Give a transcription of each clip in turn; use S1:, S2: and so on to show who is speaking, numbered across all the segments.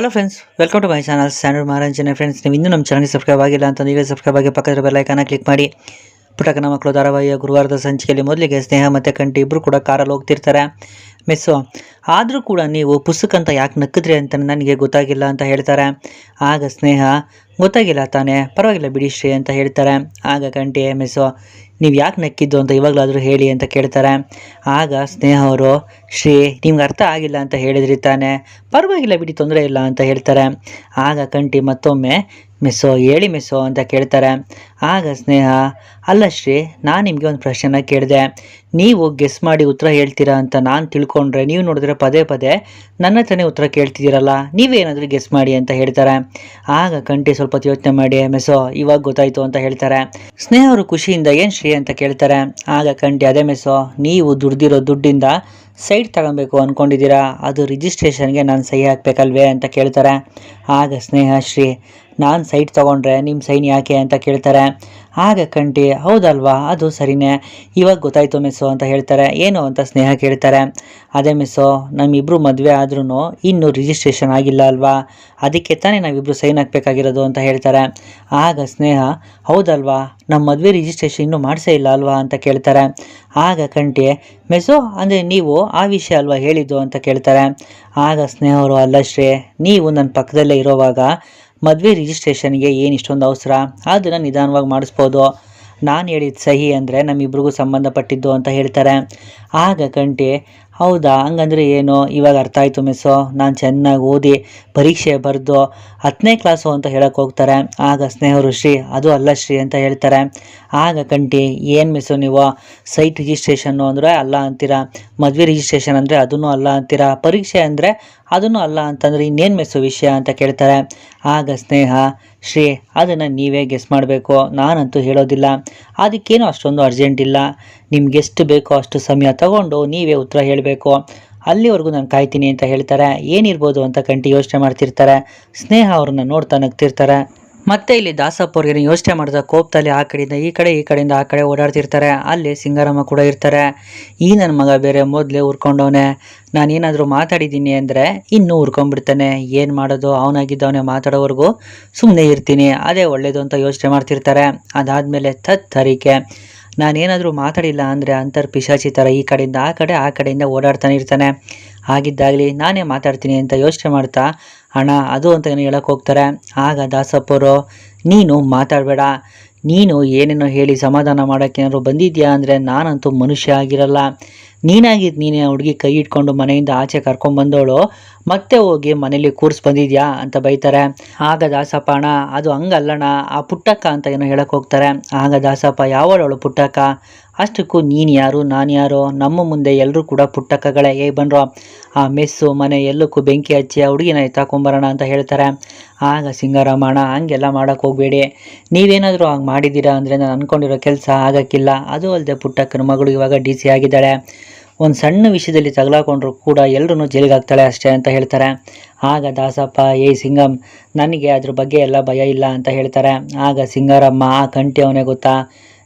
S1: Hello friends welcome to my channel standard ಮಹಾರಾಜನ friends ನೀವು ಇನ್ನೂ ನಮ್ಮ ಚಾನಲ್ಗೆ ಸಬ್ಸ್ಕ್ರೈಬ್ ಆಗಿಲ್ಲ ಅಂತ ನೀವೇ ಸಬ್ಸ್ಕ್ರೈಬ್ ಆಗಿ ಪಕ್ಕದ ಬೆಲ್ಲೈಕನ್ನ ಕ್ಲಿಕ್ ಮಾಡಿ. ಪುಟಕನ ಮಕ್ಕಳು ಧಾರಾವಾಹಿಯ ಗುರುವಾರದ ಸಂಚಿಕೆಯಲ್ಲಿ ಮೊದಲಿಗೆ ಸ್ನೇಹ ಮತ್ತು ಕಂಠಿ ಇಬ್ಬರು ಕೂಡ ಕಾರಲ್ಲಿ ಹೋಗ್ತಿರ್ತಾರೆ. ಮಿಸ್ಸು ಆದರೂ ಕೂಡ ನೀವು ಪುಸ್ತಕ ಅಂತ ಯಾಕೆ ನಕ್ಕಿದ್ರಿ ಅಂತ ನನಗೆ ಗೊತ್ತಾಗಿಲ್ಲ ಅಂತ ಹೇಳ್ತಾರೆ. ಆಗ ಸ್ನೇಹ, ಗೊತ್ತಾಗಿಲ್ಲ ತಾನೇ, ಪರವಾಗಿಲ್ಲ ಬಿಡಿ ಶ್ರೀ ಅಂತ ಹೇಳ್ತಾರೆ. ಆಗ ಕಂಠಿ ಮಿಸ್ಸು ನೀವು ಯಾಕೆ ನಕ್ಕಿದ್ದು ಅಂತ ಇವಾಗಲಾದರೂ ಹೇಳಿ ಅಂತ ಕೇಳ್ತಾರೆ. ಆಗ ಸ್ನೇಹ ಅವರು, ಶ್ರೀ, ನಿಮ್ಗೆ ಅರ್ಥ ಆಗಿಲ್ಲ ಅಂತ ಹೇಳಿದ್ರಿ ತಾನೆ. ಪರವಾಗಿಲ್ಲ ಬಿಡಿ, ತೊಂದರೆ ಇಲ್ಲ ಅಂತ ಹೇಳ್ತಾರೆ. ಆಗ ಕಂಟಿ ಮತ್ತೊಮ್ಮೆ ಮಿಸ್ಸೋ, ಹೇಳಿ ಮಿಸ್ಸೋ ಅಂತ ಕೇಳ್ತಾರೆ. ಆಗ ಸ್ನೇಹ, ಅಲ್ಲ ಶ್ರೀ, ನಾನು ನಿಮಗೆ ಒಂದು ಪ್ರಶ್ನೆನ ಕೇಳಿದೆ. ನೀವು ಗೆಸ್ ಮಾಡಿ ಉತ್ತರ ಹೇಳ್ತೀರಾ ಅಂತ ನಾನು ತಿಳ್ಕೊಂಡ್ರೆ, ನೀವು ನೋಡಿದ್ರೆ ಪದೇ ಪದೇ ನನ್ನ ಹತ್ರನೇ ಉತ್ತರ ಕೇಳ್ತಿದ್ದೀರಲ್ಲ, ನೀವೇನಾದರೂ ಗೆಸ್ ಮಾಡಿ ಅಂತ ಹೇಳ್ತಾರೆ. ಆಗ ಕಂಠಿ ಸ್ವಲ್ಪ ಯೋಚನೆ ಮಾಡಿ ಮೆಸೋ ಇವಾಗ ಗೊತ್ತಾಯಿತು ಅಂತ ಹೇಳ್ತಾರೆ. ಸ್ನೇಹ ಅವರು ಖುಷಿಯಿಂದ ಏನು ಶ್ರೀ ಅಂತ ಕೇಳ್ತಾರೆ. ಆಗ ಕಂಠಿ ಅದೇ ಮೆಸೋ ನೀವು ದುಡ್ದಿರೋ ದುಡ್ಡಿಂದ ಸೈಟ್ ತಗೊಬೇಕು ಅಂದ್ಕೊಂಡಿದ್ದೀರಾ ಅದು ರಿಜಿಸ್ಟ್ರೇಷನ್ಗೆ ನಾನು ಸಹಿ ಹಾಕಬೇಕಲ್ವೇ ಅಂತ ಕೇಳ್ತಾರೆ. ಆಗ ಸ್ನೇಹ, ಶ್ರೀ ನಾನು ಸೈಟ್ ತೊಗೊಂಡ್ರೆ ನಿಮ್ಮ ಸೈನ್ ಯಾಕೆ ಅಂತ ಕೇಳ್ತಾರೆ. ಆಗ ಕಂಟಿ, ಹೌದಲ್ವಾ, ಅದು ಸರಿನೇ. ಇವಾಗ ಗೊತ್ತಾಯಿತು ಮಿಸ್ಸು ಅಂತ ಹೇಳ್ತಾರೆ. ಏನು ಅಂತ ಸ್ನೇಹ ಕೇಳ್ತಾರೆ. ಅದೇ ಮಿಸ್ಸು ನಮ್ಮಿಬ್ಬರು ಮದುವೆ ಆದ್ರೂ ಇನ್ನೂ ರಿಜಿಸ್ಟ್ರೇಷನ್ ಆಗಿಲ್ಲ ಅಲ್ವಾ? ಅದಕ್ಕೆ ತಾನೇ ನಾವಿಬ್ಬರು ಸೈನ್ ಹಾಕಬೇಕಾಗಿರೋದು ಅಂತ ಹೇಳ್ತಾರೆ. ಆಗ ಸ್ನೇಹ, ಹೌದಲ್ವಾ ನಮ್ಮ ಮದುವೆ ರಿಜಿಸ್ಟ್ರೇಷನ್ ಇನ್ನೂ ಮಾಡಿಸೇ ಇಲ್ಲ ಅಲ್ವಾ ಅಂತ ಕೇಳ್ತಾರೆ. ಆಗ ಕಂಟಿ, ಮೆಸ್ಸು, ಅಂದರೆ ನೀವು ಆ ವಿಷಯ ಅಲ್ವಾ ಹೇಳಿದ್ದು ಅಂತ ಕೇಳ್ತಾರೆ. ಆಗ ಸ್ನೇಹವರು ಅಲ್ಲ ಶ್ರೀ ನೀವು ನನ್ನ ಪಕ್ಕದಲ್ಲೇ ಇರೋವಾಗ ಮದುವೆ ರಿಜಿಸ್ಟ್ರೇಷನ್ಗೆ ಏನು ಇಷ್ಟೊಂದು ಅವಸರ? ಅದನ್ನು ನಿಧಾನವಾಗಿ ಮಾಡಿಸ್ಬೋದು. ನಾನು ಹೇಳಿದ ಸಹಿ ಅಂದರೆ ನಮ್ಮಿಬ್ರಿಗೂ ಸಂಬಂಧಪಟ್ಟಿದ್ದು ಅಂತ ಹೇಳ್ತಾರೆ. ಆಗ ಕಂಟಿ ಹೌದಾ? ಹಂಗಂದ್ರೆ ಏನು? ಇವಾಗ ಅರ್ಥ ಆಯಿತು ಮಿಸ್ಸು ನಾನು ಚೆನ್ನಾಗಿ ಓದಿ ಪರೀಕ್ಷೆ ಬರೆದು ಹತ್ತನೇ ಕ್ಲಾಸು ಅಂತ ಹೇಳಕ್ಕೆ ಹೋಗ್ತಾರೆ. ಆಗ ಸ್ನೇಹರು ಶ್ರೀ, ಅದು ಅಲ್ಲ ಶ್ರೀ ಅಂತ ಹೇಳ್ತಾರೆ. ಆಗ ಕಂಟಿ, ಏನು ಮಿಸ್ಸು ನೀವು? ಸೈಟ್ ರಿಜಿಸ್ಟ್ರೇಷನ್ನು ಅಂದರೆ ಅಲ್ಲ ಅಂತೀರಾ? ಮದುವೆ ರಿಜಿಸ್ಟ್ರೇಷನ್ ಅಂದರೆ ಅದನ್ನು ಅಲ್ಲ ಅಂತೀರಾ? ಪರೀಕ್ಷೆ ಅಂದರೆ ಅದನ್ನು ಅಲ್ಲ ಅಂತಂದರೆ ಇನ್ನೇನು ಮಿಸ್ಸು ವಿಷಯ ಅಂತ ಕೇಳ್ತಾರೆ. ಆಗ ಸ್ನೇಹ ಶ್ರೀ, ಅದನ್ನು ನೀವೇ ಗೆಸ್ ಮಾಡಬೇಕು. ನಾನಂತೂ ಹೇಳೋದಿಲ್ಲ. ಅದಕ್ಕೇನು ಅಷ್ಟೊಂದು ಅರ್ಜೆಂಟ್ ಇಲ್ಲ. ನಿಮ್ಗೆ ಎಷ್ಟು ಬೇಕೋ ಅಷ್ಟು ಸಮಯ ತಗೊಂಡು ನೀವೇ ಉತ್ತರ ಹೇಳಬೇಕು. ಅಲ್ಲಿವರೆಗೂ ನಾನು ಕಾಯ್ತೀನಿ ಅಂತ ಹೇಳ್ತಾರೆ. ಏನಿರ್ಬೋದು ಅಂತ ಕಂಟಿ ಯೋಚನೆ ಮಾಡ್ತಿರ್ತಾರೆ. ಸ್ನೇಹ ಅವ್ರನ್ನ ನೋಡ್ತಾ ನಗ್ತಿರ್ತಾರೆ. ಮತ್ತೆ ಇಲ್ಲಿ ದಾಸಪ್ಪ ಅವ್ರಿಗೆ ಯೋಚನೆ ಮಾಡಿದ ಕೋಪದಲ್ಲಿ ಆ ಕಡೆಯಿಂದ ಈ ಕಡೆ, ಈ ಕಡೆಯಿಂದ ಆ ಕಡೆ ಓಡಾಡ್ತಿರ್ತಾರೆ. ಅಲ್ಲಿ ಸಿಂಗಾರಮ್ಮ ಕೂಡ ಇರ್ತಾರೆ. ಈ ನನ್ನ ಮಗ ಬೇರೆ ಮೊದಲೇ ಉರ್ಕೊಂಡವನೆ ನಾನೇನಾದರೂ ಮಾತಾಡಿದ್ದೀನಿ ಅಂದರೆ ಇನ್ನೂ ಉರ್ಕೊಂಡ್ಬಿಡ್ತಾನೆ ಏನು ಮಾಡೋದು? ಅವನಾಗಿದ್ದವನೇ ಮಾತಾಡೋವರೆಗೂ ಸುಮ್ಮನೆ ಇರ್ತೀನಿ. ಅದೇ ಒಳ್ಳೇದು ಅಂತ ಯೋಚನೆ ಮಾಡ್ತಿರ್ತಾರೆ. ಅದಾದಮೇಲೆ ತತ್ ನಾನು ನಾನೇನಾದರೂ ಮಾತಾಡಿಲ್ಲ ಅಂದರೆ ಅಂತರ್ ಪಿಶಾಚಿ ಥರ ಈ ಕಡೆಯಿಂದ, ಆ ಕಡೆ, ಆ ಕಡೆಯಿಂದ ಓಡಾಡ್ತಾನೆ ಇರ್ತಾನೆ. ಆಗಿದ್ದಾಗಲಿ ನಾನೇ ಮಾತಾಡ್ತೀನಿ ಅಂತ ಯೋಚನೆ ಮಾಡ್ತಾ ಅಣ್ಣ, ಅದು ಅಂತ ಏನೋ ಹೇಳಕ್ಕೆ ಹೋಗ್ತಾರೆ. ಆಗ ದಾಸಪ್ಪರು, ನೀನು ಮಾತಾಡಬೇಡ. ನೀನು ಏನೇನೋ ಹೇಳಿ ಸಮಾಧಾನ ಮಾಡೋಕ್ಕೇನಾದ್ರು ಬಂದಿದ್ಯಾ ಅಂದರೆ ನಾನಂತೂ ಮನುಷ್ಯ ಆಗಿರಲ್ಲ. ನೀನಾಗಿದ್ದು ನೀನೇ ಹುಡುಗಿ ಕೈ ಇಟ್ಕೊಂಡು ಮನೆಯಿಂದ ಆಚೆ ಕರ್ಕೊಂಡ್ಬಂದವಳು. ಮತ್ತೆ ಹೋಗಿ ಮನೇಲಿ ಕೂರ್ಸ್ ಬಂದಿದ್ಯಾ ಅಂತ ಬೈತಾರೆ. ಆಗ ದಾಸಪ್ಪಣ ಅದು ಹಂಗಲ್ಲಣ್ಣ, ಆ ಪುಟ್ಟಕ್ಕ ಅಂತ ಏನೋ ಹೇಳಕ್ಕೆ ಹೋಗ್ತಾರೆ. ಆಗ ದಾಸಪ್ಪ, ಯಾವಳವಳು ಪುಟ್ಟಕ್ಕ? ಅಷ್ಟಕ್ಕೂ ನೀನು ಯಾರು, ನಾನು ಯಾರು? ನಮ್ಮ ಮುಂದೆ ಎಲ್ಲರೂ ಕೂಡ ಪುಟ್ಟಕ್ಕಗಳೇ. ಏ ಬಂದ್ರು ಆ ಮೆಸ್ಸು, ಮನೆ, ಎಲ್ಲಕ್ಕೂ ಬೆಂಕಿ ಹಚ್ಚಿ ಆ ಹುಡುಗಿನ ಎತ್ತಾಕೊಂಬರೋಣ ಅಂತ ಹೇಳ್ತಾರೆ. ಆಗ ಸಿಂಗರಾಮಣ್ಣ ಹಂಗೆಲ್ಲ ಮಾಡೋಕ್ಕೆ ಹೋಗಬೇಡಿ. ನೀವೇನಾದರೂ ಹಂಗೆ ಮಾಡಿದ್ದೀರಾ ಅಂದರೆ ನಾನು ಅಂದ್ಕೊಂಡಿರೋ ಕೆಲಸ ಆಗಕ್ಕಿಲ್ಲ. ಅದು ಅಲ್ಲದೆ ಪುಟ್ಟಕ್ಕನ ಮಗಳು ಇವಾಗ ಡಿ ಸಿ ಆಗಿದ್ದಾಳೆ. ಒಂದು ಸಣ್ಣ ವಿಷಯದಲ್ಲಿ ತಗಲಾಕೊಂಡ್ರು ಕೂಡ ಎಲ್ಲರೂ ಜೈಲಿಗೆ ಅಷ್ಟೇ ಅಂತ ಹೇಳ್ತಾರೆ. ಆಗ ದಾಸಪ್ಪ ಏ ಸಿಂಗಮ್, ನನಗೆ ಅದ್ರ ಬಗ್ಗೆ ಎಲ್ಲ ಭಯ ಇಲ್ಲ ಅಂತ ಹೇಳ್ತಾರೆ. ಆಗ ಸಿಂಗಾರಮ್ಮ, ಆ ಕಂಟಿ ಅವನೇ ಗೊತ್ತಾ?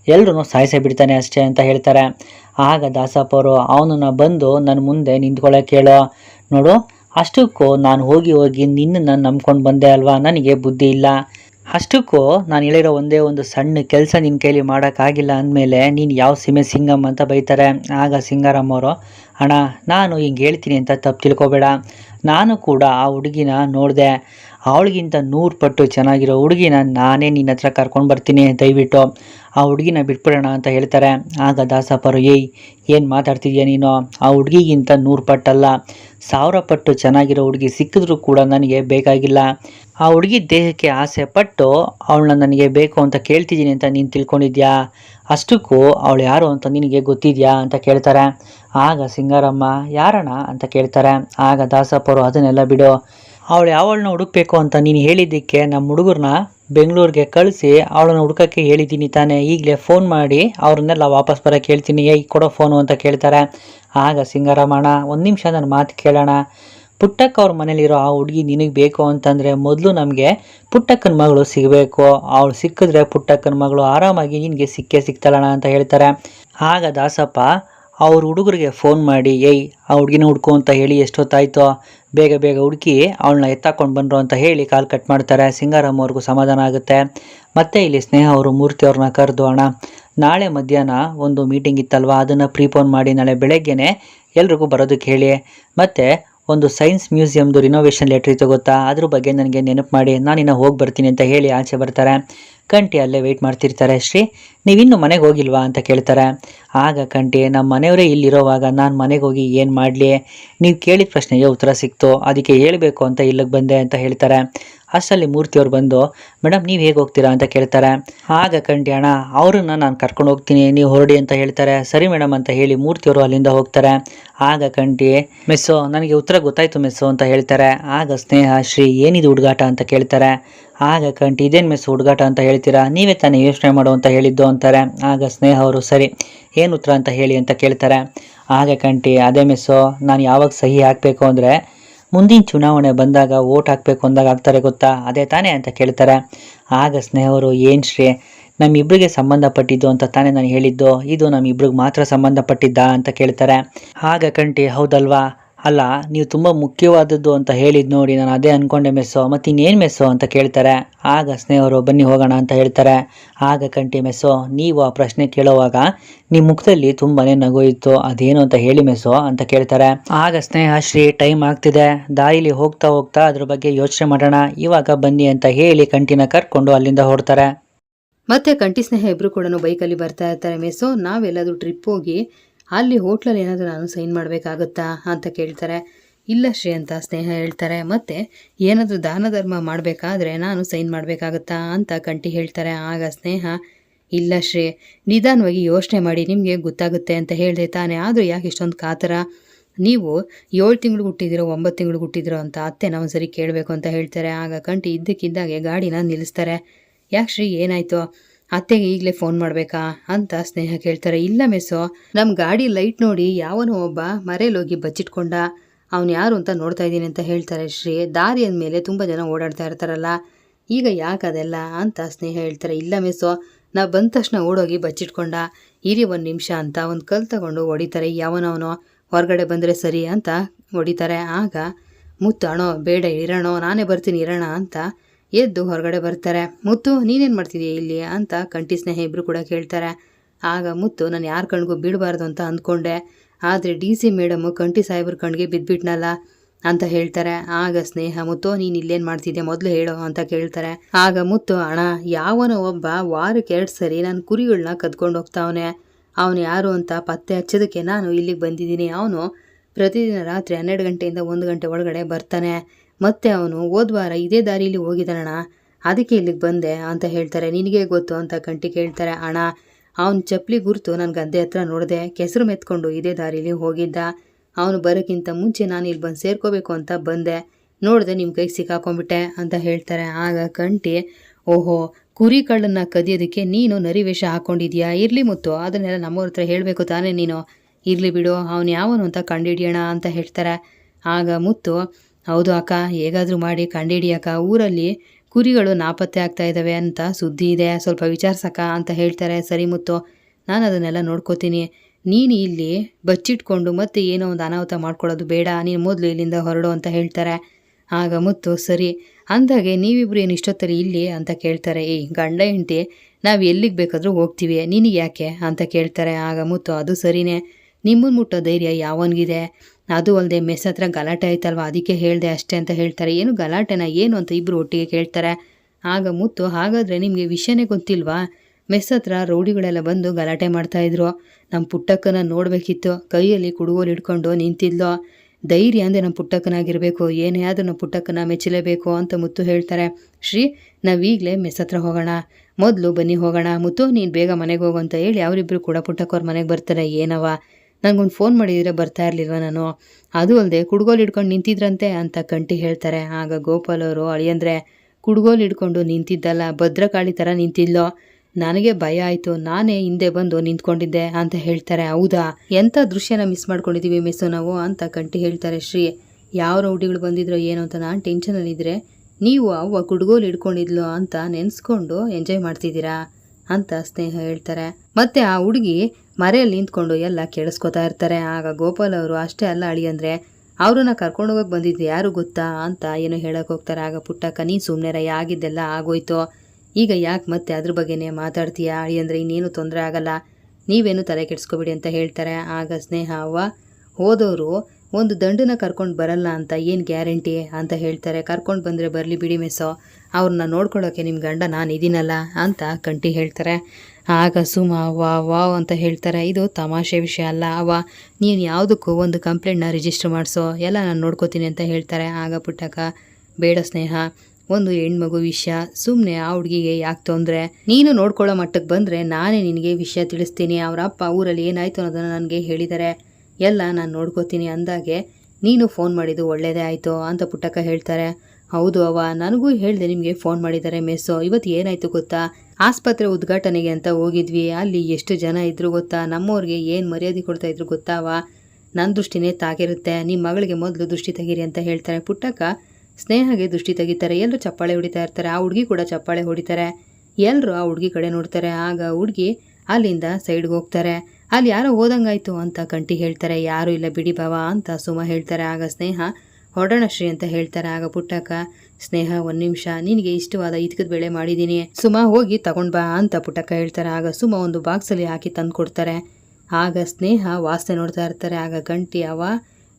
S1: ಎಲ್ಲರೂ ಸಾಯಿಸೇ ಬಿಡ್ತಾನೆ ಅಷ್ಟೇ ಅಂತ ಹೇಳ್ತಾರೆ. ಆಗ ದಾಸಪ್ಪ ಅವರು, ಅವನನ್ನು ಬಂದು ನನ್ನ ಮುಂದೆ ನಿಂತ್ಕೊಳ್ಳೋಕೆ ಕೇಳೋ. ನೋಡು, ಅಷ್ಟಕ್ಕೂ ನಾನು ಹೋಗಿ ಹೋಗಿ ನಿನ್ನನ್ನು ನಂಬ್ಕೊಂಡು ಬಂದೆ ಅಲ್ವಾ? ನನಗೆ ಬುದ್ಧಿ ಇಲ್ಲ. ಅಷ್ಟಕ್ಕೂ ನಾನು ಹೇಳಿರೋ ಒಂದೇ ಒಂದು ಸಣ್ಣ ಕೆಲಸ ನಿನ್ನ ಕೈಲಿ ಮಾಡೋಕ್ಕಾಗಿಲ್ಲ ಅಂದಮೇಲೆ ನೀನು ಯಾವ ಸಿಮೆ ಸಿಂಗಮ್ ಅಂತ ಬೈತಾರೆ? ಆಗ ಸಿಂಗಾರಮ್ಮ ಅವರು, ಅಣ್ಣ, ನಾನು ಹಿಂಗೆ ಹೇಳ್ತೀನಿ ಅಂತ ತಪ್ಪು ತಿಳ್ಕೊಬೇಡ. ನಾನು ಕೂಡ ಆ ಹುಡುಗಿನ ನೋಡಿದೆ. ಅವಳಿಗಿಂತ ನೂರು ಪಟ್ಟು ಚೆನ್ನಾಗಿರೋ ಹುಡುಗಿನ ನಾನೇ ನಿನ್ನ ಹತ್ರ ಕರ್ಕೊಂಡು ಬರ್ತೀನಿ, ದಯವಿಟ್ಟು. ಆ ಹುಡುಗಿನ ಬಿಟ್ಬಿಡೋಣ ಅಂತ ಹೇಳ್ತಾರೆ. ಆಗ ದಾಸಪ್ಪರು, ಏಯ್, ಏನು ಮಾತಾಡ್ತಿದ್ಯಾ ನೀನು? ಆ ಹುಡುಗಿಗಿಂತ ನೂರು ಪಟ್ಟಲ್ಲ. ಸಾವಿರ ಪಟ್ಟು ಚೆನ್ನಾಗಿರೋ ಹುಡುಗಿ ಸಿಕ್ಕಿದ್ರೂ ಕೂಡ ನನಗೆ ಬೇಕಾಗಿಲ್ಲ. ಆ ಹುಡುಗಿ ದೇಹಕ್ಕೆ ಆಸೆ ಪಟ್ಟು ಅವಳನ್ನ ನನಗೆ ಬೇಕು ಅಂತ ಕೇಳ್ತಿದ್ದೀನಿ ಅಂತ ನೀನು ತಿಳ್ಕೊಂಡಿದ್ಯಾ? ಅಷ್ಟಕ್ಕೂ ಅವಳು ಯಾರು ಅಂತ ನಿನಗೆ ಗೊತ್ತಿದ್ಯಾ? ಅಂತ ಕೇಳ್ತಾರೆ. ಆಗ ಸಿಂಗಾರಮ್ಮ, ಯಾರಣ್ಣ? ಅಂತ ಕೇಳ್ತಾರೆ. ಆಗ ದಾಸಪ್ಪರು, ಅದನ್ನೆಲ್ಲ ಬಿಡು. ಅವಳು ಯಾವಳನ್ನ ಹುಡುಕ್ಬೇಕು ಅಂತ ನೀನು ಹೇಳಿದ್ದಕ್ಕೆ ನಮ್ಮ ಹುಡುಗರನ್ನ ಬೆಂಗಳೂರಿಗೆ ಕಳಿಸಿ ಅವಳನ್ನು ಹುಡ್ಕೋಕ್ಕೆ ಹೇಳಿದ್ದೀನಿ ತಾನೇ. ಈಗಲೇ ಫೋನ್ ಮಾಡಿ ಅವ್ರನ್ನೆಲ್ಲ ವಾಪಸ್ ಬರೋಕ್ಕೆ ಹೇಳ್ತೀನಿ. ಏಯ್, ಕೊಡೋ ಫೋನು ಅಂತ ಕೇಳ್ತಾರೆ. ಆಗ ಸಿಂಗಾರಮಣ, ಒಂದು ನಿಮಿಷ ನನ್ನ ಮಾತು ಕೇಳೋಣ. ಪುಟ್ಟಕ್ಕ ಅವ್ರ ಮನೇಲಿರೋ ಆ ಹುಡುಗಿ ನಿನಗೆ ಬೇಕು ಅಂತಂದರೆ ಮೊದಲು ನಮಗೆ ಪುಟ್ಟಕ್ಕನ ಮಗಳು ಸಿಗಬೇಕು. ಅವಳು ಸಿಕ್ಕಿದ್ರೆ ಪುಟ್ಟಕ್ಕನ ಮಗಳು ಆರಾಮಾಗಿ ನಿನಗೆ ಸಿಕ್ಕೇ ಸಿಗ್ತಾಳಣ ಅಂತ ಹೇಳ್ತಾರೆ. ಆಗ ದಾಸಪ್ಪ ಅವ್ರ ಹುಡುಗರಿಗೆ ಫೋನ್ ಮಾಡಿ, ಏಯ್, ಆ ಹುಡುಗಿನ ಹುಡ್ಕು ಅಂತ ಹೇಳಿ ಎಷ್ಟೊತ್ತಾಯ್ತೋ? ಬೇಗ ಬೇಗ ಹುಡುಕಿ ಅವಳನ್ನ ಎತ್ತಾಕೊಂಡು ಬಂದರು ಅಂತ ಹೇಳಿ ಕಾಲ್ ಕಟ್ ಮಾಡ್ತಾರೆ. ಸಿಂಗಾರಮ್ಮ ಅವ್ರಿಗೂ ಸಮಾಧಾನ ಆಗುತ್ತೆ. ಮತ್ತೆ ಇಲ್ಲಿ ಸ್ನೇಹ ಅವರು ಮೂರ್ತಿ ಅವ್ರನ್ನ ಕರೆದು, ಅಣ್ಣ, ನಾಳೆ ಮಧ್ಯಾಹ್ನ ಒಂದು ಮೀಟಿಂಗ್ ಇತ್ತಲ್ವ? ಅದನ್ನು ಪ್ರೀಪೋನ್ ಮಾಡಿ ನಾಳೆ ಬೆಳಗ್ಗೆನೆ ಎಲ್ರಿಗೂ ಬರೋದಕ್ಕೆ ಹೇಳಿ. ಮತ್ತು ಒಂದು ಸೈನ್ಸ್ ಮ್ಯೂಸಿಯಮ್ದು ರಿನೋವೇಷನ್ ಲೆಟ್ರ್ ಇತ್ತು ಗೊತ್ತಾ? ಅದ್ರ ಬಗ್ಗೆ ನನಗೆ ನೆನಪು ಮಾಡಿ. ನಾನು ಇನ್ನು ಹೋಗಿ ಬರ್ತೀನಿ ಅಂತ ಹೇಳಿ ಆಚೆ ಬರ್ತಾರೆ. ಕಂಟಿ ಅಲ್ಲೇ ವೆಯ್ಟ್ ಮಾಡ್ತಿರ್ತಾರೆ, ಶ್ರೀ, ನೀವಿನ್ನೂ ಮನೆಗೆ ಹೋಗಿಲ್ವಾ? ಅಂತ ಕೇಳ್ತಾರೆ. ಆಗ ಕಂಟಿ ನಮ್ಮ ಮನೆಯವರೇ ಇಲ್ಲಿರೋವಾಗ ನಾನು ಮನೆಗೆ ಹೋಗಿ ಏನು ಮಾಡಲಿ? ನೀವು ಕೇಳಿದ ಪ್ರಶ್ನೆಗೆ ಉತ್ತರ ಸಿಕ್ತು. ಅದಕ್ಕೆ ಹೇಳಬೇಕು ಅಂತ ಇಲ್ಲಿಗೆ ಬಂದೆ ಅಂತ ಹೇಳ್ತಾರೆ. ಅಷ್ಟರಲ್ಲಿ ಮೂರ್ತಿಯವ್ರು ಬಂದು ಮೇಡಮ್ ನೀವು ಹೇಗೆ ಹೋಗ್ತೀರಾ? ಅಂತ ಕೇಳ್ತಾರೆ. ಆಗ ಕಂಟಿ ಅಣ್ಣ ಅವ್ರನ್ನ ನಾನು ಕರ್ಕೊಂಡು ಹೋಗ್ತೀನಿ, ನೀವು ಹೊರಡಿ ಅಂತ ಹೇಳ್ತಾರೆ. ಸರಿ ಮೇಡಮ್ ಅಂತ ಹೇಳಿ ಮೂರ್ತಿಯವರು ಅಲ್ಲಿಂದ ಹೋಗ್ತಾರೆ. ಆಗ ಕಂಡಿ ಮಿಸ್ಸು, ನನಗೆ ಉತ್ತರ ಗೊತ್ತಾಯ್ತು ಮೆಸ್ಸು ಅಂತ ಹೇಳ್ತಾರೆ. ಆಗ ಸ್ನೇಹ, ಶ್ರೀ, ಏನಿದು ಹುಡುಗಾಟ? ಅಂತ ಕೇಳ್ತಾರೆ. ಆಗ ಕಂಟಿ ಇದೇನು ಮೆಸ್ಸು ಹುಡುಗಾಟ ಅಂತ ಹೇಳ್ತೀರಾ? ನೀವೇ ತಾನೇ ಯೋಚನೆ ಮಾಡು ಅಂತ ಹೇಳಿದ್ದು ಅಂತಾರೆ. ಆಗ ಸ್ನೇಹ ಅವರು, ಸರಿ, ಏನು ಉತ್ತರ ಅಂತ ಹೇಳಿ ಅಂತ ಕೇಳ್ತಾರೆ. ಆಗ ಕಂಟಿ ಅದೇ ಮಿಸ್ಸು, ನಾನು ಯಾವಾಗ ಸಹಿ ಹಾಕಬೇಕು ಅಂದರೆ ಮುಂದಿನ ಚುನಾವಣೆ ಬಂದಾಗ ಓಟ್ ಹಾಕಬೇಕು ಅಂದಾಗ ಆಗ್ತಾರೆ ಗೊತ್ತಾ? ಅದೇ ತಾನೇ ಅಂತ ಕೇಳ್ತಾರೆ. ಆಗ ಸ್ನೇಹವರು, ಏನು ಶ್ರೀ ನಮ್ಮಿಬ್ರಿಗೆ ಸಂಬಂಧಪಟ್ಟಿದ್ದು ಅಂತ ತಾನೇ ನಾನು ಹೇಳಿದ್ದು. ಇದು ನಮ್ಮಿಬ್ರಿಗೆ ಮಾತ್ರ ಸಂಬಂಧಪಟ್ಟಿದ್ದ ಅಂತ ಕೇಳ್ತಾರೆ. ಆಗ ಕಂಟಿ ಹೌದಲ್ವಾ? ಅಲ್ಲ, ನೀವು ತುಂಬ ಮುಖ್ಯವಾದದ್ದು ಅಂತ ಹೇಳಿದ್ ನೋಡಿ ನಾನು ಅದೇ ಅನ್ಕೊಂಡೆ ಮೆಸ್ಸು ಮತ್ತು ಇನ್ನೇನು ಮೆಸ್ಸು ಅಂತ ಕೇಳ್ತಾರೆ. ಆಗ ಸ್ನೇಹರು ಬನ್ನಿ ಹೋಗೋಣ ಅಂತ ಹೇಳ್ತಾರೆ. ಆಗ ಕಂಟಿ ಮೆಸ್ಸು, ನೀವು ಆ ಪ್ರಶ್ನೆ ಕೇಳುವಾಗ ನಿಮ್ಮ ಮುಖದಲ್ಲಿ ತುಂಬಾನೇ ನಗು ಇತ್ತು. ಅದೇನು ಅಂತ ಹೇಳಿ ಮೆಸ್ಸು ಅಂತ ಕೇಳ್ತಾರೆ. ಆಗ ಸ್ನೇಹ, ಶ್ರೀ, ಟೈಮ್ ಆಗ್ತಿದೆ. ದಾರಿಲಿ ಹೋಗ್ತಾ ಹೋಗ್ತಾ ಅದ್ರ ಬಗ್ಗೆ ಯೋಚನೆ ಮಾಡೋಣ. ಇವಾಗ ಬನ್ನಿ ಅಂತ ಹೇಳಿ ಕಂಟಿನ ಕರ್ಕೊಂಡು ಅಲ್ಲಿಂದ ಹೊಡ್ತಾರೆ
S2: ಮತ್ತೆ ಕಂಟಿ ಸ್ನೇಹ ಇಬ್ರು ಕೂಡ ಬೈಕಲ್ಲಿ ಬರ್ತಾ ಇರ್ತಾರೆ ಮೆಸೋ ನಾವೆಲ್ಲಾದ್ರೂ ಟ್ರಿಪ್ ಹೋಗಿ ಅಲ್ಲಿ ಹೋಟ್ಲಲ್ಲಿ ಏನಾದರೂ ನಾನು ಸೈನ್ ಮಾಡಬೇಕಾಗುತ್ತಾ ಅಂತ ಕೇಳ್ತಾರೆ. ಇಲ್ಲ ಶ್ರೀ ಅಂತ ಸ್ನೇಹ ಹೇಳ್ತಾರೆ. ಮತ್ತು ಏನಾದರೂ ದಾನ ಧರ್ಮ ಮಾಡಬೇಕಾದ್ರೆ ನಾನು ಸೈನ್ ಮಾಡಬೇಕಾಗುತ್ತಾ ಅಂತ ಕಂಟಿ ಹೇಳ್ತಾರೆ. ಆಗ ಸ್ನೇಹ, ಇಲ್ಲ ಶ್ರೀ, ನಿಧಾನವಾಗಿ ಯೋಚನೆ ಮಾಡಿ ನಿಮಗೆ ಗೊತ್ತಾಗುತ್ತೆ ಅಂತ ಹೇಳಿದೆ ತಾನೇ. ಆದರೂ ಯಾಕೆ ಇಷ್ಟೊಂದು ಕಾತರ? ನೀವು ಏಳು ತಿಂಗಳು ಹುಟ್ಟಿದಿರೋ, ಒಂಬತ್ತು ತಿಂಗಳು ಹುಟ್ಟಿದಿರೋ ಅಂತ ಅತ್ತೆ ನಾವು ಸರಿ ಕೇಳಬೇಕು ಅಂತ ಹೇಳ್ತಾರೆ. ಆಗ ಕಂಠಿ ಇದ್ದಕ್ಕಿದ್ದಾಗೆ ಗಾಡಿನ ನಿಲ್ಲಿಸ್ತಾರೆ. ಯಾಕೆ ಶ್ರೀ, ಏನಾಯ್ತು? ಅತ್ತೆಗೆ ಈಗಲೇ ಫೋನ್ ಮಾಡಬೇಕಾ ಅಂತ ಸ್ನೇಹ ಕೇಳ್ತಾರೆ. ಇಲ್ಲ ಮೆಸ್ಸೋ ನಮ್ಮ ಗಾಡಿ ಲೈಟ್ ನೋಡಿ ಯಾವನೋ ಒಬ್ಬ ಮರೇಲೋಗಿ ಬಚ್ಚಿಟ್ಕೊಂಡ, ಅವನು ಯಾರು ಅಂತ ನೋಡ್ತಾ ಇದ್ದೀನಿ ಅಂತ ಹೇಳ್ತಾರೆ. ಶ್ರೀ, ದಾರಿ ಅಂದಮೇಲೆ ತುಂಬ ಜನ ಓಡಾಡ್ತಾ ಇರ್ತಾರಲ್ಲ, ಈಗ ಯಾಕೆ ಅದೆಲ್ಲ ಅಂತ ಸ್ನೇಹ ಹೇಳ್ತಾರೆ. ಇಲ್ಲ ಮೆಸ್ಸೋ ನಾ ಬಂದ ತಕ್ಷಣ ಓಡೋಗಿ ಬಚ್ಚಿಟ್ಕೊಂಡ, ಇರಿ ಒಂದು ನಿಮಿಷ ಅಂತ ಒಂದು ಕಲ್ ತಗೊಂಡು ಹೊಡಿತಾರೆ. ಯಾವನವನೋ ಹೊರಗಡೆ ಬಂದರೆ ಸರಿ ಅಂತ ಹೊಡಿತಾರೆ. ಆಗ, ಮುತ್ತು, ಅಣೋ, ಬೇಡ ಇರೋಣೋ ನಾನೇ ಬರ್ತೀನಿ ಇರೋಣ ಅಂತ ಎದ್ದು ಹೊರಗಡೆ ಬರ್ತಾರೆ. ಮುತ್ತು, ನೀನೇನು ಮಾಡ್ತಿದೀಯ ಇಲ್ಲಿ? ಅಂತ ಕಂಟಿ ಸ್ನೇಹ ಇಬ್ಬರು ಕೂಡ ಕೇಳ್ತಾರೆ. ಆಗ ಮುತ್ತು, ನಾನು ಯಾರ ಕಣ್ಗೂ ಬೀಳಬಾರ್ದು ಅಂತ ಅಂದ್ಕೊಂಡೆ. ಆದರೆ ಡಿ ಸಿ ಮೇಡಮು ಕಂಟಿ ಸಾಹೇಬ್ರ ಕಣ್ಗೆ ಬಿದ್ದುಬಿಟ್ನಲ್ಲ ಅಂತ ಹೇಳ್ತಾರೆ. ಆಗ ಸ್ನೇಹ, ಮುತ್ತು, ನೀನು ಇಲ್ಲೇನು ಮಾಡ್ತಿದ್ದೆ ಮೊದಲು ಹೇಳು ಅಂತ ಕೇಳ್ತಾರೆ. ಆಗ ಮುತ್ತು, ಅಣ್ಣ, ಯಾವನೋ ಒಬ್ಬ ವಾರಕ್ಕೆ ಎರಡು ಸರಿ ನಾನು ಕುರಿಗಳನ್ನ ಕದ್ಕೊಂಡು ಹೋಗ್ತಾವನೆ. ಅವನು ಯಾರು ಅಂತ ಪತ್ತೆ ಹಚ್ಚೋದಕ್ಕೆ ನಾನು ಇಲ್ಲಿಗೆ ಬಂದಿದ್ದೀನಿ. ಅವನು ಪ್ರತಿದಿನ ರಾತ್ರಿ ಹನ್ನೆರಡು ಗಂಟೆಯಿಂದ ಒಂದು ಗಂಟೆ ಒಳಗಡೆ ಬರ್ತಾನೆ. ಮತ್ತೆ ಅವನು ಹೋದ್ವಾರ ಇದೇ ದಾರಿಲಿ ಹೋಗಿದ್ದಾನಣ್ಣ. ಅದಕ್ಕೆ ಇಲ್ಲಿಗೆ ಬಂದೆ ಅಂತ ಹೇಳ್ತಾರೆ. ನಿನಗೆ ಗೊತ್ತು ಅಂತ ಕಂಟಿ ಕೇಳ್ತಾರೆ. ಅಣ್ಣ, ಅವನ ಚಪ್ಪಲಿ ಗುರುತು ನನ್ನ ಗದ್ದೆ ಹತ್ರ ನೋಡಿದೆ. ಕೆಸರು ಮೆತ್ಕೊಂಡು ಇದೇ ದಾರಿಲಿ ಹೋಗಿದ್ದ. ಅವನು ಬರೋಕ್ಕಿಂತ ಮುಂಚೆ ನಾನು ಇಲ್ಲಿ ಬಂದು ಸೇರ್ಕೋಬೇಕು ಅಂತ ಬಂದೆ. ನೋಡಿದೆ ನಿಮ್ಮ ಕೈಗೆ ಸಿಕ್ಕಾಕೊಂಡ್ಬಿಟ್ಟೆ ಅಂತ ಹೇಳ್ತಾರೆ. ಆಗ ಕಂಟಿ, ಓಹೋ, ಕುರಿ ಕಳ್ಳನ್ನ ಕದಿಯೋದಕ್ಕೆ ನೀನು ನರಿವೇಷ ಹಾಕೊಂಡಿದ್ಯಾ? ಇರಲಿ ಮುತ್ತು, ಅದನ್ನೆಲ್ಲ ನಮ್ಮವ್ರ ಹತ್ರ ಹೇಳಬೇಕು ತಾನೇ ನೀನು. ಇರಲಿ ಬಿಡು, ಅವನು ಯಾವನು ಅಂತ ಕಂಡುಹಿಡಿಯೋಣ ಅಂತ ಹೇಳ್ತಾರೆ. ಆಗ ಮುತ್ತು ಹೌದು ಅಕ್ಕ, ಹೇಗಾದರೂ ಮಾಡಿ ಕಂಡಿಡಿ ಅಕ್ಕ. ಊರಲ್ಲಿ ಕುರಿಗಳು ನಾಪತ್ತೆ ಆಗ್ತಾ ಇದ್ದಾವೆ ಅಂತ ಸುದ್ದಿ ಇದೆ. ಸ್ವಲ್ಪ ವಿಚಾರಿಸಕ್ಕ ಅಂತ ಹೇಳ್ತಾರೆ. ಸರಿ ಮುತ್ತು, ನಾನು ಅದನ್ನೆಲ್ಲ ನೋಡ್ಕೋತೀನಿ. ನೀನು ಇಲ್ಲಿ ಬಚ್ಚಿಟ್ಕೊಂಡು ಮತ್ತೆ ಏನೋ ಒಂದು ಅನಾಹುತ ಮಾಡ್ಕೊಳ್ಳೋದು ಬೇಡ. ನೀನು ಮೊದಲು ಇಲ್ಲಿಂದ ಹೊರಡು ಅಂತ ಹೇಳ್ತಾರೆ. ಆಗ ಮುತ್ತು, ಸರಿ, ಅಂದಾಗೆ ನೀವಿಬ್ರು ಏನು ಇಷ್ಟೊತ್ತಲ್ಲಿ ಇಲ್ಲಿ ಅಂತ ಕೇಳ್ತಾರೆ. ಏಯ್, ಗಂಡ ಹೆಂಡತಿ, ನಾವು ಎಲ್ಲಿಗೆ ಬೇಕಾದರೂ ಹೋಗ್ತೀವಿ. ನಿನಗೆ ಯಾಕೆ ಅಂತ ಕೇಳ್ತಾರೆ. ಆಗ ಮುತ್ತು, ಅದು ಸರಿನೇ. ನಿಮ್ಮನ್ನು ಮುಟ್ಟೋ ಧೈರ್ಯ ಯಾವನಿಗಿದೆ? ಅದು ಅಲ್ಲದೆ ಮೆಸ್ ಹತ್ರ ಗಲಾಟೆ ಆಯ್ತಲ್ವ? ಅದಕ್ಕೆ ಹೇಳಿದೆ ಅಷ್ಟೇ ಅಂತ ಹೇಳ್ತಾರೆ. ಏನು ಗಲಾಟೆನ? ಏನು ಅಂತ ಇಬ್ಬರು ಒಟ್ಟಿಗೆ ಕೇಳ್ತಾರೆ. ಆಗ ಮುತ್ತು, ಹಾಗಾದರೆ ನಿಮಗೆ ವಿಷಯನೇ ಗೊತ್ತಿಲ್ವಾ? ಮೆಸ್ ಹತ್ರ ರೌಡಿಗಳೆಲ್ಲ ಬಂದು ಗಲಾಟೆ ಮಾಡ್ತಾಯಿದ್ರು ನಮ್ಮ ಪುಟ್ಟಕ್ಕನ ನೋಡಬೇಕಿತ್ತು. ಕೈಯಲ್ಲಿ ಕುಡುಗೋಲು ಹಿಡ್ಕೊಂಡು ನಿಂತಿದ್ಲು. ಧೈರ್ಯ ಅಂದರೆ ನಮ್ಮ ಪುಟ್ಟಕ್ಕನಾಗಿರಬೇಕು. ಏನೇ ಆದರೂ ನಮ್ಮ ಪುಟ್ಟಕ್ಕನ ಮೆಚ್ಚಲೇಬೇಕು ಅಂತ ಮುತ್ತು ಹೇಳ್ತಾರೆ. ಶ್ರೀ, ನಾವೀಗಲೇ ಮೆಸ್ ಹತ್ರ ಹೋಗೋಣ. ಮೊದಲು ಬನ್ನಿ ಹೋಗೋಣ. ಮುತ್ತು, ನೀನು ಬೇಗ ಮನೆಗೆ ಹೋಗು ಅಂತ ಹೇಳಿ ಅವರಿಬ್ಬರು ಕೂಡ ಪುಟ್ಟಕ್ಕವ್ರ ಮನೆಗೆ ಬರ್ತಾರೆ. ಏನವ ನನಗೊಂದು ಫೋನ್ ಮಾಡಿದರೆ ಬರ್ತಾ ಇರಲಿಲ್ವ ನಾನು? ಅದು ಅಲ್ಲದೆ ಕುಡ್ಗೋಲು ಹಿಡ್ಕೊಂಡು ನಿಂತಿದ್ರಂತೆ ಅಂತ ಕಂಟಿ ಹೇಳ್ತಾರೆ. ಆಗ ಗೋಪಾಲ್ ಅವರು ಅಳಿಯಂದ್ರೆ ಕುಡ್ಗೋಲು ಹಿಡ್ಕೊಂಡು ನಿಂತಿದ್ದಲ್ಲ, ಭದ್ರಕಾಳಿ ಥರ ನಿಂತಿದ್ಲೋ? ನನಗೆ ಭಯ ಆಯಿತು, ನಾನೇ ಹಿಂದೆ ಬಂದು ನಿಂತ್ಕೊಂಡಿದ್ದೆ ಅಂತ ಹೇಳ್ತಾರೆ. ಹೌದಾ? ಎಂಥ ದೃಶ್ಯನ ಮಿಸ್ ಮಾಡ್ಕೊಂಡಿದ್ದೀವಿ ಮಿಸ್ಸು ನಾವು ಅಂತ ಕಂಟಿ ಹೇಳ್ತಾರೆ. ಶ್ರೀ, ಯಾವ ರೌಡಿಗಳು ಬಂದಿದ್ರೋ ಏನು ಅಂತ ನಾನು ಟೆನ್ಷನಲ್ಲಿದ್ದರೆ ನೀವು ಅವ್ವ ಕುಡ್ಗೋಲು ಹಿಡ್ಕೊಂಡಿದ್ಲು ಅಂತ ನೆನೆಸ್ಕೊಂಡು ಎಂಜಾಯ್ ಮಾಡ್ತಿದ್ದೀರಾ? ಅಂತ ಸ್ನೇಹ ಹೇಳ್ತಾರೆ. ಮತ್ತೆ ಆ ಹುಡುಗಿ ಮರೆಯಲ್ಲಿ ನಿಂತ್ಕೊಂಡು ಎಲ್ಲ ಕೇಳಿಸ್ಕೊತಾ ಇರ್ತಾರೆ. ಆಗ ಗೋಪಾಲ್ ಅವರು, ಅಷ್ಟೇ ಅಲ್ಲ ಅಳಿ ಅಂದರೆ, ಅವ್ರನ್ನ ಕರ್ಕೊಂಡು ಹೋಗಕ್ಕೆ ಬಂದಿದ್ದು ಯಾರು ಗೊತ್ತಾ? ಅಂತ ಏನೋ ಹೇಳಕ್ಕೆ ಹೋಗ್ತಾರೆ. ಆಗ ಪುಟ್ಟಕ್ಕ ನೀನು ಸುಮ್ಮನೆ ಆಗಿದ್ದೆಲ್ಲ ಆಗೋಯ್ತು. ಈಗ ಯಾಕೆ ಮತ್ತೆ ಅದ್ರ ಬಗ್ಗೆನೇ ಮಾತಾಡ್ತೀಯಾ ಅಳಿ ಅಂದರೆ ಇನ್ನೇನು ತೊಂದರೆ ಆಗಲ್ಲ. ನೀವೇನು ತಲೆ ಕೆಡಿಸ್ಕೊಬಿಡಿ ಅಂತ ಹೇಳ್ತಾರೆ. ಆಗ ಸ್ನೇಹ, ಅವ್ವ, ಹೋದವರು ಒಂದು ದಂಡನ ಕರ್ಕೊಂಡು ಬರಲ್ಲ ಅಂತ ಏನು ಗ್ಯಾರಂಟಿ ಅಂತ ಹೇಳ್ತಾರೆ. ಕರ್ಕೊಂಡು ಬಂದರೆ ಬರಲಿ ಬಿಡಿ ಮೆಸ್ಸೋ ಅವ್ರನ್ನ ನೋಡ್ಕೊಳ್ಳೋಕೆ ನಿಮ್ಮ ಗಂಡ ನಾನು ಇದೀನಲ್ಲ ಅಂತ ಕಂಟಿ ಹೇಳ್ತಾರೆ. ಆಗ ಸುಮ ವಾ ವಾವ್ ಅಂತ ಹೇಳ್ತಾರೆ. ಇದು ತಮಾಷೆ ವಿಷಯ ಅಲ್ಲ ಅವ ನೀನು ಯಾವುದಕ್ಕೂ ಒಂದು ಕಂಪ್ಲೇಂಟ್ನ ರಿಜಿಸ್ಟರ್ ಮಾಡಿಸೋ, ಎಲ್ಲ ನಾನು ನೋಡ್ಕೋತೀನಿ ಅಂತ ಹೇಳ್ತಾರೆ. ಆಗ ಪುಟ್ಟಕ ಬೇಡ ಸ್ನೇಹ, ಒಂದು ಹೆಣ್ಮಗು ವಿಷಯ ಸುಮ್ಮನೆ ಆ ಹುಡುಗಿಗೆ ಯಾಕೆ ತೊಂದರೆ? ನೀನು ನೋಡ್ಕೊಳ್ಳೋ ಮಟ್ಟಕ್ಕೆ ಬಂದರೆ ನಾನೇ ನಿನಗೆ ವಿಷಯ ತಿಳಿಸ್ತೀನಿ. ಅವರ ಅಪ್ಪ ಊರಲ್ಲಿ ಏನಾಯಿತು ಅನ್ನೋದನ್ನು ನನಗೆ ಹೇಳಿದ್ದಾರೆ. ಎಲ್ಲ ನಾನು ನೋಡ್ಕೋತೀನಿ ಅಂದಾಗೆ ನೀನು ಫೋನ್ ಮಾಡಿದ್ದು ಒಳ್ಳೆಯದೇ ಆಯಿತು ಅಂತ ಪುಟ್ಟಕ್ಕ ಹೇಳ್ತಾರೆ. ಹೌದು ಅವ್ವ, ನನಗೂ ಹೇಳಿದೆ ನಿಮಗೆ ಫೋನ್ ಮಾಡಿದ್ದಾರೆ ಮೆಸ್ಸು ಇವತ್ತು ಏನಾಯಿತು ಗೊತ್ತಾ? ಆಸ್ಪತ್ರೆ ಉದ್ಘಾಟನೆಗೆ ಅಂತ ಹೋಗಿದ್ವಿ. ಅಲ್ಲಿ ಎಷ್ಟು ಜನ ಇದ್ರು ಗೊತ್ತಾ? ನಮ್ಮವ್ರಿಗೆ ಏನು ಮರ್ಯಾದೆ ಕೊಡ್ತಾ ಇದ್ರು ಗೊತ್ತಾವ ನನ್ನ ದೃಷ್ಟಿನೇ ತಾಗಿರುತ್ತೆ. ನಿಮ್ಮ ಮಗಳಿಗೆ ಮೊದಲು ದೃಷ್ಟಿ ತೆಗೀರಿ ಅಂತ ಹೇಳ್ತಾರೆ. ಪುಟ್ಟಕ್ಕ ಸ್ನೇಹಗೆ ದೃಷ್ಟಿ ತೆಗಿತಾರೆ. ಎಲ್ಲರೂ ಚಪ್ಪಾಳೆ ಹೊಡಿತಾ ಇರ್ತಾರೆ. ಆ ಹುಡುಗಿ ಕೂಡ ಚಪ್ಪಾಳೆ ಹೊಡಿತಾರೆ. ಎಲ್ಲರೂ ಆ ಹುಡುಗಿ ಕಡೆ ನೋಡ್ತಾರೆ. ಆಗ ಹುಡುಗಿ ಅಲ್ಲಿಂದ ಸೈಡ್ಗೆ ಹೋಗ್ತಾರೆ. ಅಲ್ಲಿ ಯಾರೋ ಹೋದಂಗಾಯ್ತು ಅಂತ ಕಂಟಿ ಹೇಳ್ತಾರೆ, ಯಾರು ಇಲ್ಲ ಬಿಡಿ ಬಾವ ಅಂತ ಸುಮ ಹೇಳ್ತಾರೆ. ಆಗ ಸ್ನೇಹ ಹೊಡೋಣ ಅಂತ ಹೇಳ್ತಾರೆ. ಆಗ ಪುಟ್ಟಕ್ಕ, ಸ್ನೇಹ, ಒಂದು ನಿಮಿಷ, ನಿನಗೆ ಇಷ್ಟವಾದ ಇದ್ಕದ ಬೆಳೆ ಮಾಡಿದ್ದೀನಿ. ಸುಮ ಹೋಗಿ ತಗೊಂಡ್ ಬಾ ಅಂತ ಪುಟ್ಟಕ್ಕ ಹೇಳ್ತಾರೆ. ಆಗ ಸುಮ ಒಂದು ಬಾಕ್ಸಲ್ಲಿ ಹಾಕಿ ತಂದು ಕೊಡ್ತಾರೆ ಆಗ ಸ್ನೇಹ ವಾಸನೆ ನೋಡ್ತಾ ಇರ್ತಾರೆ. ಆಗ ಗಂಟಿ ಅವ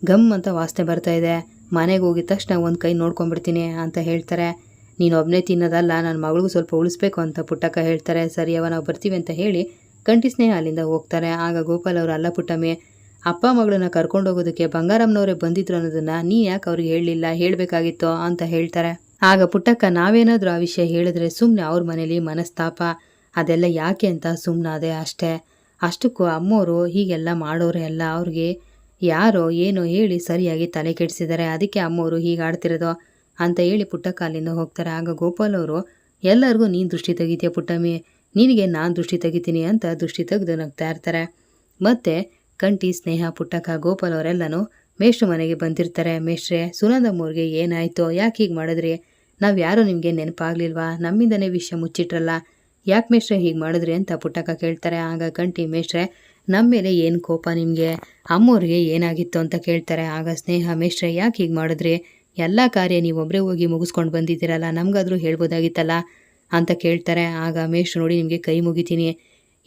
S2: ಗಮ್ ಅಂತ ವಾಸನೆ ಬರ್ತಾ ಇದೆ. ಮನೆಗೆ ಹೋಗಿದ ತಕ್ಷಣ ಒಂದು ಕೈ ನೋಡ್ಕೊಂಡ್ಬಿಡ್ತೀನಿ ಅಂತ ಹೇಳ್ತಾರೆ. ನೀನು ಒಬ್ಬನೇ ತಿನ್ನೋದಲ್ಲ ನನ್ನ ಮಗಳಿಗೂ ಸ್ವಲ್ಪ ಉಳಿಸ್ಬೇಕು ಅಂತ ಪುಟ್ಟಕ್ಕ ಹೇಳ್ತಾರೆ. ಸರಿ ಅವ ನಾವು ಬರ್ತೀವಿ ಅಂತ ಹೇಳಿ ಸ್ನೇಹ ಅಲ್ಲಿಂದ ಹೋಗ್ತಾರೆ. ಆಗ ಗೋಪಾಲ್ ಅವರು, ಅಲ್ಲ ಅಪ್ಪ ಮಗಳನ್ನ ಕರ್ಕೊಂಡು ಹೋಗೋದಕ್ಕೆ ಬಂಗಾರಮ್ಮನವರೇ ಬಂದಿದ್ರು ಅನ್ನೋದನ್ನ ನೀ ಯಾಕೆ ಅವ್ರಿಗೆ ಹೇಳಲಿಲ್ಲ? ಹೇಳಬೇಕಾಗಿತ್ತು? ಅಂತ ಹೇಳ್ತಾರೆ. ಆಗ ಪುಟ್ಟಕ್ಕ, ನಾವೇನಾದರೂ ಆ ವಿಷಯ ಹೇಳಿದ್ರೆ ಸುಮ್ಮನೆ ಅವ್ರ ಮನೇಲಿ ಮನಸ್ತಾಪ. ಅದೆಲ್ಲ ಯಾಕೆ ಅಂತ ಸುಮ್ಮನಾದೆ ಅಷ್ಟೇ. ಅಷ್ಟಕ್ಕೂ ಅಮ್ಮೋರು ಹೀಗೆಲ್ಲ ಮಾಡೋರೆ ಅಲ್ಲ. ಅವ್ರಿಗೆ ಯಾರೋ ಏನೋ ಹೇಳಿ ಸರಿಯಾಗಿ ತಲೆ ಕೆಡಿಸಿದ್ದಾರೆ. ಅದಕ್ಕೆ ಅಮ್ಮೋರು ಹೀಗೆ ಆಡ್ತಿರೋದು? ಅಂತ ಹೇಳಿ ಪುಟ್ಟಕ್ಕ ಅಲ್ಲಿಂದ ಹೋಗ್ತಾರೆ. ಆಗ ಗೋಪಾಲ್ ಅವರು, ಎಲ್ಲರಿಗೂ ನೀನು ದೃಷ್ಟಿ ತೆಗಿತೀಯ ಪುಟ್ಟಮ್ಮಿ. ನಿನಗೆ ನಾನು ದೃಷ್ಟಿ ತೆಗಿತೀನಿ ಅಂತ ದೃಷ್ಟಿ ತೆಗೆದು ನಗ್ತಾ ಇರ್ತಾರೆ. ಮತ್ತೆ ಕಂಟಿ ಸ್ನೇಹ, ಪುಟ್ಟಕ್ಕ, ಗೋಪಾಲ್ ಅವರೆಲ್ಲನೂ ಮೇಷ್ಟ್ರ ಮನೆಗೆ ಬಂದಿರ್ತಾರೆ. ಮೇಷ್ಟ್ರೆ ಸುನಂದಮ್ಮವ್ರಿಗೆ ಏನಾಯ್ತು, ಯಾಕೆ ಹೀಗೆ ಮಾಡಿದ್ರಿ? ನಾವು ಯಾರೂ ನಿಮಗೆ ನೆನಪಾಗ್ಲಿಲ್ವಾ? ನಮ್ಮಿಂದನೇ ವಿಷಯ ಮುಚ್ಚಿಟ್ರಲ್ಲ, ಯಾಕೆ ಮೇಷ್ಟ್ರೆ ಹೀಗೆ ಮಾಡಿದ್ರಿ ಅಂತ ಪುಟ್ಟಕ್ಕ ಕೇಳ್ತಾರೆ. ಆಗ ಕಂಟಿ ಮೇಷ್ಟ್ರೆ ನಮ್ಮ ಮೇಲೆ ಏನು ಕೋಪ ನಿಮಗೆ? ಅಮ್ಮವ್ರಿಗೆ ಏನಾಗಿತ್ತು ಅಂತ ಕೇಳ್ತಾರೆ. ಆಗ ಸ್ನೇಹ, ಮೇಷ್ಟ್ರೆ, ಯಾಕೆ ಹೀಗೆ ಮಾಡಿದ್ರಿ? ಎಲ್ಲ ಕಾರ್ಯ ನೀವೊಬ್ಬರೇ ಹೋಗಿ ಮುಗಿಸ್ಕೊಂಡು ಬಂದಿದ್ದೀರಲ್ಲ, ನಮಗಾದರೂ ಹೇಳ್ಬೋದಾಗಿತ್ತಲ್ಲ? ಅಂತ ಕೇಳ್ತಾರೆ. ಆಗ ಮೇಷ್ಟ್ರು ನೋಡಿ, ನಿಮಗೆ ಕೈ ಮುಗಿತೀನಿ.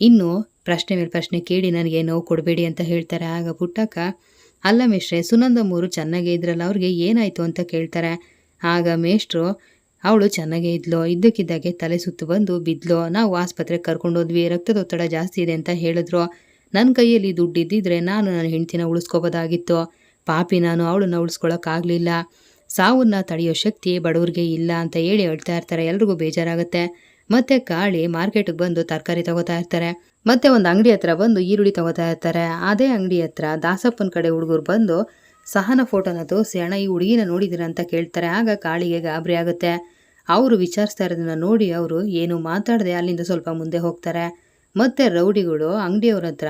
S2: ಇನ್ನು ಪ್ರಶ್ನೆ ಮೇಲೆ ಪ್ರಶ್ನೆ ಕೇಳಿ ನನಗೆ ನೋವು ಕೊಡಬೇಡಿ ಅಂತ ಹೇಳ್ತಾರೆ. ಆಗ ಪುಟ್ಟಕ್ಕ, ಅಲ್ಲ ಸುನಂದ ಮೂರು ಚೆನ್ನಾಗೇ ಇದ್ರಲ್ಲ, ಅವ್ರಿಗೆ ಏನಾಯಿತು ಅಂತ ಕೇಳ್ತಾರೆ. ಆಗ ಮೇಷ್ಟ್ರು, ಅವಳು ಚೆನ್ನಾಗೇ ಇದ್ಲು. ಇದ್ದಕ್ಕಿದ್ದಾಗೆ ತಲೆ ಸುತ್ತು ಬಂದು ಬಿದ್ಲು. ನಾವು ಆಸ್ಪತ್ರೆಗೆ ಕರ್ಕೊಂಡೋದ್ವಿ ರಕ್ತದೊತ್ತಡ ಜಾಸ್ತಿ ಇದೆ ಅಂತ ಹೇಳಿದ್ರು. ನನ್ನ ಕೈಯಲ್ಲಿ ದುಡ್ಡು ಇದ್ದಿದ್ರೆ ನಾನು ನನ್ನ ಹೆಂಡ್ತಿನ ಉಳಿಸ್ಕೋಬೋದಾಗಿತ್ತು. ಪಾಪಿ ನಾನು, ಅವಳನ್ನ ಉಳಿಸ್ಕೊಳಕ್ಕಾಗಲಿಲ್ಲ. ಸಾವನ್ನ ತಡೆಯೋ ಶಕ್ತಿ ಬಡವ್ರಿಗೆ ಇಲ್ಲ ಅಂತ ಹೇಳಿ ಹೇಳ್ತಾ ಇರ್ತಾರೆ. ಎಲ್ರಿಗೂ ಬೇಜಾರಾಗುತ್ತೆ. ಮತ್ತೆ ಕಾಳಿ ಮಾರ್ಕೆಟ್ಗೆ ಬಂದು ತರಕಾರಿ ತಗೋತಾ ಇರ್ತಾರೆ. ಮತ್ತೆ ಒಂದು ಅಂಗಡಿ ಹತ್ರ ಬಂದು ಈರುಳ್ಳಿ ತಗೋತಾ ಇರ್ತಾರೆ. ಅದೇ ಅಂಗಡಿ ಹತ್ರ ದಾಸಪ್ಪನ ಕಡೆ ಹುಡುಗರು ಬಂದು ಸಹನ ಫೋಟೋನ ತೋರಿಸಿ, ಅಣ್ಣ, ಈ ಹುಡುಗಿನ ನೋಡಿದಿರ ಅಂತ ಕೇಳ್ತಾರೆ. ಆಗ ಕಾಳಿಗೆ ಗಾಬರಿ ಆಗುತ್ತೆ. ಅವರು ವಿಚಾರಿಸ್ತಾ ಇರೋದನ್ನ ನೋಡಿ ಅವರು ಏನು ಮಾತಾಡದೆ ಅಲ್ಲಿಂದ ಸ್ವಲ್ಪ ಮುಂದೆ ಹೋಗ್ತಾರೆ. ಮತ್ತೆ ರೌಡಿಗಳು ಅಂಗಡಿಯವ್ರ ಹತ್ರ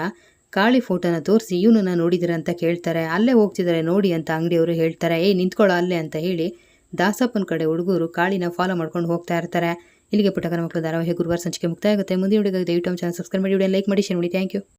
S2: ಕಾಳಿ ಫೋಟೋನ ತೋರಿಸಿ ಇವನನ್ನ ನೋಡಿದಿರ ಅಂತ ಕೇಳ್ತಾರೆ. ಅಲ್ಲೇ ಹೋಗ್ತಿದ್ದಾರೆ ನೋಡಿ ಅಂತ ಅಂಗಡಿಯವರು ಹೇಳ್ತಾರೆ. ಏಯ್ ನಿಂತ್ಕೊಳ್ಳೋ ಅಲ್ಲೇ ಅಂತ ಹೇಳಿ ದಾಸಪ್ಪನ ಕಡೆ ಹುಡುಗರು ಕಾಳಿನ ಫಾಲೋ ಮಾಡ್ಕೊಂಡು ಹೋಗ್ತಾ ಇರ್ತಾರೆ. ಇಲ್ಲಿಗೆ ಪುಟ್ಟಕರ ಮಕ್ಕಳು ಧಾರಾವಾಹಿ ಗುರುವಾರ ಸಂಚಿಕೆ ಮುಕ್ತಾಯ ಆಗುತ್ತೆ. ಮುಂದಿನ ಹುಡುಗ ದಯವಿಟ್ಟು ಚಾನಲ್ ಸಬ್ಸ್ಕ್ರೈಬ್ ಮಾಡಿ ವಿಡಿಯೋ ಲೈಕ್ ಮಾಡಿ ಶೇರ್ ಮಾಡಿ. Thank you